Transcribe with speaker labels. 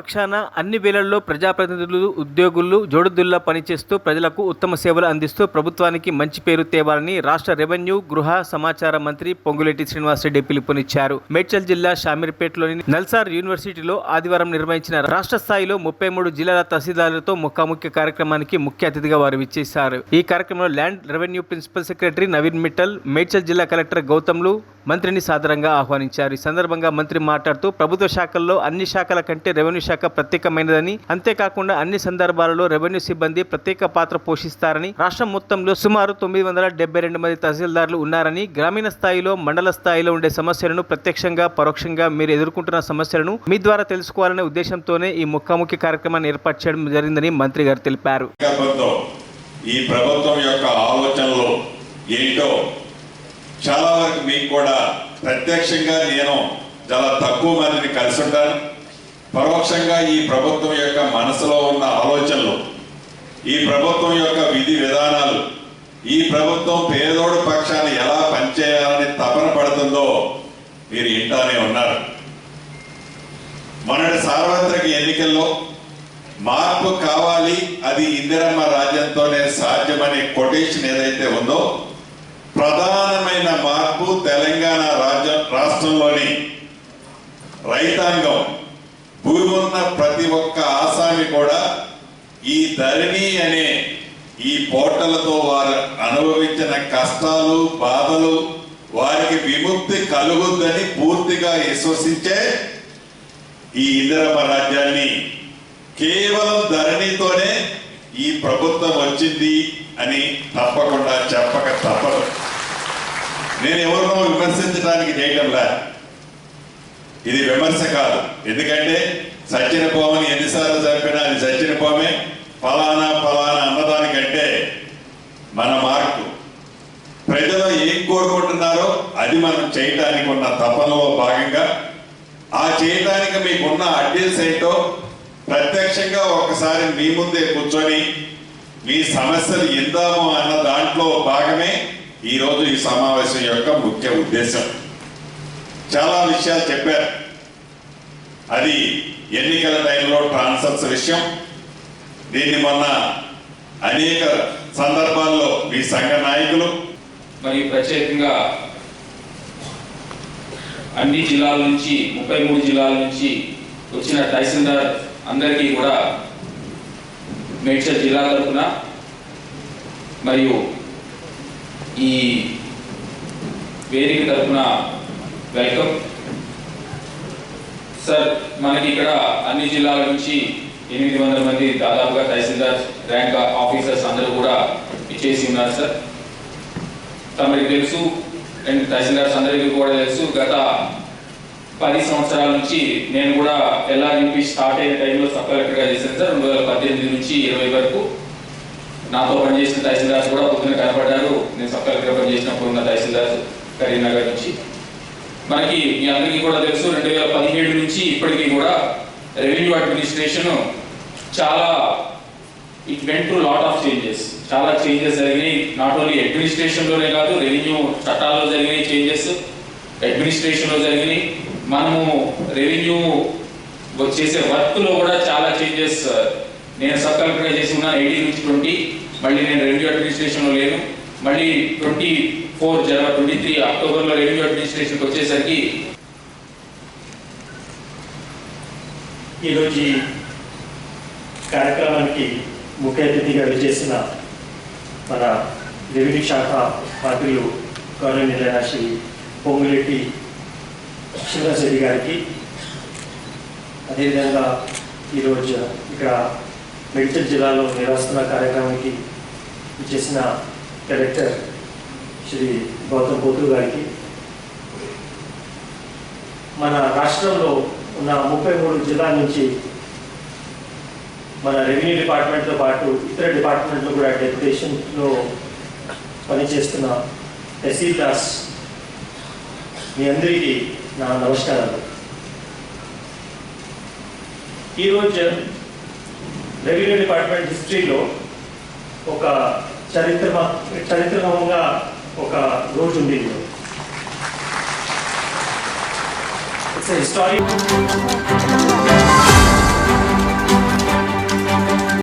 Speaker 1: పక్షాన అన్ని వేళల్లో ప్రజాప్రతినిధులు ఉద్యోగులు జోడుదుల్లా పనిచేస్తూ ప్రజలకు ఉత్తమ సేవలు అందిస్తూ ప్రభుత్వానికి మంచి పేరు తేవాలని రాష్ట్ర రెవెన్యూ గృహ సమాచార మంత్రి పొంగులేటి శ్రీనివాసరెడ్డి పిలుపునిచ్చారు. మేడ్చల్ జిల్లా షామీర్పేటలోని నల్సార్ యూనివర్సిటీలో ఆదివారం నిర్వహించిన రాష్ట్ర స్థాయిలో ముప్పై మూడు జిల్లాల తహసీల్దారులతో ముఖాముఖి కార్యక్రమానికి ముఖ్య అతిథిగా వారు విచ్చేశారు. ఈ కార్యక్రమంలో land revenue principal secretary Naveen Mittal Medchal జిల్లా కలెక్టర్ గౌతమ్లు మంత్రిని సాదరంగా ఆహ్వానించారు. ఈ సందర్భంగా మంత్రి మాట్లాడుతూ ప్రభుత్వ శాఖల్లో అన్ని శాఖల కంటే రెవెన్యూ శాఖ ప్రత్యేకమైనదని అంతేకాకుండా అన్ని సందర్భాలలో రెవెన్యూ సిబ్బంది ప్రత్యేక పాత్ర పోషిస్తారని రాష్ట్రం మొత్తంలో సుమారు తొమ్మిది వందల డెబ్బై రెండు మంది తహసీల్దారులు ఉన్నారని గ్రామీణ స్థాయిలో మండల స్థాయిలో ఉండే సమస్యలను ప్రత్యక్షంగా పరోక్షంగా మీరు ఎదుర్కొంటున్న సమస్యలను మీ ద్వారా తెలుసుకోవాలనే ఉద్దేశంతోనే ఈ ముఖాముఖి కార్యక్రమాన్ని ఏర్పాటు చేయడం జరిగిందని మంత్రి గారు తెలిపారు.
Speaker 2: ఈ ప్రభుత్వం యొక్క ఆలోచనలు ఏంటో చాలా వరకు మీకు కూడా ప్రత్యక్షంగా నేను చాలా తక్కువ మందిని కలిసి ఉంటాను. పరోక్షంగా ఈ ప్రభుత్వం యొక్క మనసులో ఉన్న ఆలోచనలు ఈ ప్రభుత్వం యొక్క విధి విధానాలు ఈ ప్రభుత్వం పేదోడు పక్షాన్ని ఎలా పనిచేయాలని తపన పడుతుందో మీరు ఇంటానే ఉన్నారు. మొన్నటి సార్వత్రిక ఎన్నికల్లో మార్పు కావాలి అది ఇందిరమ్మ రాజ్యంతోనే సాధ్యమనే కొటేషన్ ఏదైతే ఉందో ప్రధానమైన మార్పు తెలంగాణ రాజ్యం రాష్ట్రంలోని రైతాంగం ప్రతి ఒక్క ఆసామి కూడా ఈ ధరణి అనే ఈ పోటలతో వారు అనుభవించిన కష్టాలు బాధలు వారికి విముక్తి కలుగుద్దని పూర్తిగా విశ్వసించే ఈ ఇందిరమ్మ రాజ్యాన్ని కేవలం ధరణితోనే ఈ ప్రభుత్వం వచ్చింది అని తప్పకుండా చెప్పక తప్పదు. నేను ఎవరినో విమర్శించడానికి చేయడంలా ఇది విమర్శ కాదు. ఎందుకంటే సచ్చిన పోమని ఎన్నిసార్లు చంపినా అది సచ్చిన పోమే ఫలానా ఫలానా అన్నదానికంటే మన మార్పు. ప్రజలు ఏం కోరుకుంటున్నారో అది మనం చేయటానికి ఉన్న తపనలో భాగంగా ఆ చేయటానికి మీకున్న అడ్డీల్స్ ఏంటో ప్రత్యక్షంగా ఒకసారి మీ ముందే కూర్చొని మీ సమస్యలు ఇందాము అన్న దాంట్లో భాగమే ఈరోజు ఈ సమావేశం యొక్క ముఖ్య ఉద్దేశం. చాలా విషయాలు చెప్పారు. అది ఎన్నికల టైంలో ట్రాన్స్ఫర్స్ విషయం. దీన్ని మొన్న అనేక సందర్భాల్లో మీ సంఘ నాయకులు.
Speaker 3: మరియు ప్రత్యేకంగా అన్ని జిల్లాల నుంచి ముప్పై మూడు జిల్లాల నుంచి వచ్చిన తహసీల్దార్ అందరికీ కూడా మేడ్చల్ జిల్లా తరఫున మరియు ఈ వేదిక తరఫున వెల్కమ్. సార్ మనకి ఇక్కడ అన్ని జిల్లాల నుంచి ఎనిమిది వందల మంది దాదాపుగా తహసీల్దార్ ర్యాంక్ ఆఫీసర్స్ అందరూ కూడా ఇచ్చేసి ఉన్నారు సార్. తమకి తెలుసు అండ్ తహసీల్దార్స్ అందరికీ కూడా తెలుసు గత పది సంవత్సరాల నుంచి నేను కూడా ఎల్ఆర్యూపీ స్టార్ట్ అయిన టైంలో సబ్ కలెక్టర్గా చేశాను సార్. రెండు వేల పద్దెనిమిది నుంచి ఇరవై వరకు నాతో పనిచేసిన తహసీల్దార్స్ కూడా పొద్దున కనపడ్డారు. నేను సబ్ కలెక్టర్గా పనిచేసినప్పుడు ఉన్న తహసీల్దార్స్ కరీంనగర్ నుంచి. మనకి మీ అందరికీ కూడా తెలుసు రెండు వేల పదిహేడు నుంచి ఇప్పటికీ కూడా రెవెన్యూ అడ్మినిస్ట్రేషన్ చాలా it went to lot of changes చాలా చేంజెస్ జరిగినాయి. నాట్ ఓన్లీ అడ్మినిస్ట్రేషన్లోనే కాదు రెవెన్యూ చట్టాల్లో జరిగినాయి చేంజెస్ అడ్మినిస్ట్రేషన్లో జరిగినాయి. మనము రెవెన్యూ చేసే వర్క్లో కూడా చాలా చేంజెస్ నేను సబ్ కలెక్టర్గా చేసి ఉన్నాను. ఎయిటీ నుంచి ట్వంటీ మళ్ళీ నేను రెవెన్యూ అడ్మినిస్ట్రేషన్లో లేను. మళ్ళీ ట్వంటీ ఫోర్ జనవరి ట్వంటీ త్రీ అక్టోబర్లో రెవెన్యూ అడ్మినిస్ట్రేషన్కి వచ్చేసరికి
Speaker 4: ఈరోజు ఈ కార్యక్రమానికి ముఖ్య అతిథిగా విచ్చేసిన మన రెవెన్యూ శాఖ మంత్రులు గౌరవ నిర్ణయాశి పొంగులెట్టి శ్రీనివాసరెడ్డి గారికి. అదేవిధంగా ఈరోజు ఇక్కడ మెడికల్ జిల్లాలో నిర్వహిస్తున్న కార్యక్రమానికి చేసిన కలెక్టర్ శ్రీ గౌతమ్ పోతులు గారికి. మన రాష్ట్రంలో ఉన్న ముప్పై మూడు జిల్లాల నుంచి మన రెవెన్యూ డిపార్ట్మెంట్తో పాటు ఇతర డిపార్ట్మెంట్లో కూడా డెప్యుటేషన్లో పనిచేస్తున్న తహసీల్దార్స్ మీ అందరికీ నా నమస్కారాలు. ఈరోజు రెవెన్యూ డిపార్ట్మెంట్ హిస్టరీలో ఒక చరిత్ర చరిత్రమంగా ఒక రోజు ఉండేది. ఇట్స్